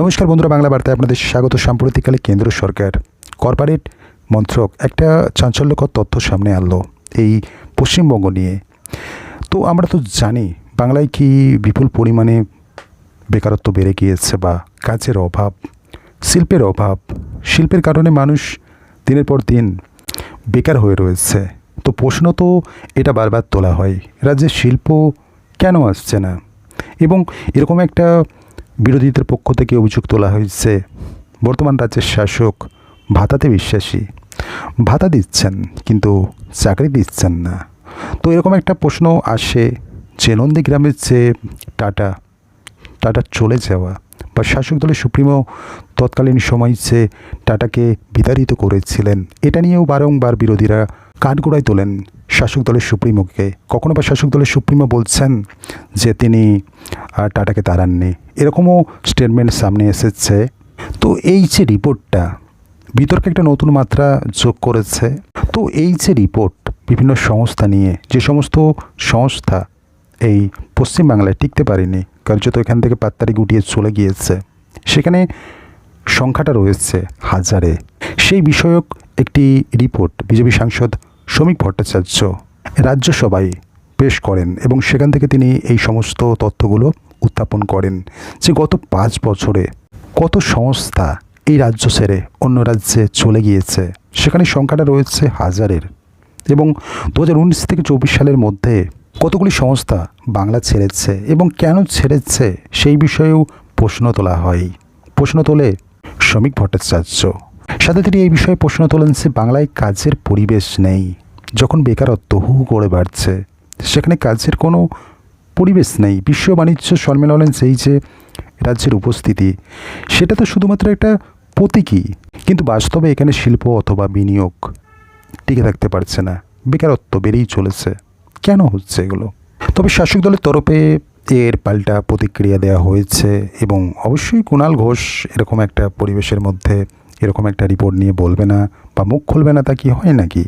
নমস্কার বন্ধুরা, বাংলা বার্তায় আপনাদের স্বাগত। সাম্প্রতিককালে কেন্দ্র সরকার কর্পোরেট মন্ত্রক একটা চাঞ্চল্যকর তথ্য সামনে আনলো এই পশ্চিমবঙ্গ নিয়ে। তো আমরা তো জানি, বাংলায় কি বিপুল পরিমাণে বেকারত্ব বেড়ে গিয়েছে বা কাজের অভাব, শিল্পের অভাব, শিল্পের কারণে মানুষ দিনের পর দিন বেকার হয়ে রয়েছে। তো প্রশ্ন তো এটা বারবার তোলা হয় রাজ্যে শিল্প কেন আসছে না? এবং এরকম একটা বিরোধীদের পক্ষ থেকে অভিযোগ তোলা হয়েছে। বর্তমান রাজ্যের শাসক ভাতাতে বিশ্বাসী। ভাতা দিচ্ছেন, কিন্তু চাকরি দিচ্ছেন না। তো এরকম একটা প্রশ্ন আসে যে নন্দীগ্রামের যে টাটা টাটা চলে যাওয়া বা শাসক দলের সুপ্রিমো তৎকালীন সময় যে টাটাকে বিতাড়িত করেছিলেন, এটা নিয়েও বারংবার বিরোধীরা কাঠগোড়ায় তোলেন শাসক দলের সুপ্রিমোকে। কখনো বা শাসক দলের সুপ্রিমো বলছেন যে তিনি টাটাকে তাড়াননি এরকমও স্টেটমেন্ট সামনে এসেছে। তো এই যে রিপোর্টটা বিতর্কে একটা নতুন মাত্রা যোগ করেছে। তো এই যে রিপোর্ট বিভিন্ন সংস্থা নিয়ে, যে সমস্ত সংস্থা এই পশ্চিমবাংলায় টিকতে পারেনি কার্যত এখান থেকে পাত্তারি গুটিয়ে চলে গিয়েছে, সেখানে সংখ্যাটা রয়েছে হাজারে। সেই বিষয়ক একটি রিপোর্ট বিজেপি সাংসদ শ্রমিক ভট্টাচার্য, রাজ্যসভায় পেশ করেন এবং সেখান থেকে তিনি এই সমস্ত তথ্যগুলো উত্থাপন করেন যে গত পাঁচ বছরে কত সংস্থা এই রাজ্য ছেড়ে অন্য রাজ্যে চলে গিয়েছে। সেখানে সংখ্যাটা রয়েছে হাজারের। এবং দু হাজার উনিশ থেকে চব্বিশ সালের মধ্যে কতগুলি সংস্থা বাংলা ছেড়েছে এবং কেন ছেড়েছে সেই বিষয়েও প্রশ্ন তোলা হয়। প্রশ্ন তোলে শ্রমিক ভট্টাচার্য। সাথে তিনি এই বিষয়ে প্রশ্ন তোলেন যে বাংলায় কাজের পরিবেশ নেই, যখন বেকারত্ব হু করে বাড়ছে সেখানে কাজের কোনো পরিবেশ নেই। বিশ্ব বাণিজ্য সম্মেলনের সেই যে রাজ্যের উপস্থিতি, সেটা তো শুধুমাত্র একটা প্রতীকী, কিন্তু বাস্তবে এখানে শিল্প অথবা বিনিয়োগ টিকে থাকতে পারছে না। বেকারত্ব বেড়েই চলেছে। কেন হচ্ছে এগুলো? তবে শাসক দলের তরফে এর পাল্টা প্রতিক্রিয়া দেওয়া হয়েছে এবং অবশ্যই কুণাল ঘোষ এরকম একটা পরিবেশের মধ্যে এরকম একটা রিপোর্ট নিয়ে বলবে না। বা মুখ খুলবে না তা কি হয় নাকি?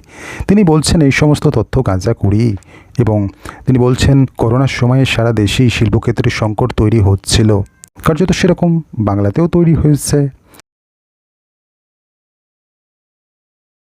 তিনি বলছেন, এই সমস্ত তথ্য গাঁজা করি এবং তিনি বলছেন, করোনার সময়ে সারা দেশেই শিল্পক্ষেত্রে সংকট তৈরি হচ্ছিল। কার্যত সেরকম বাংলাতেও তৈরি হয়েছে।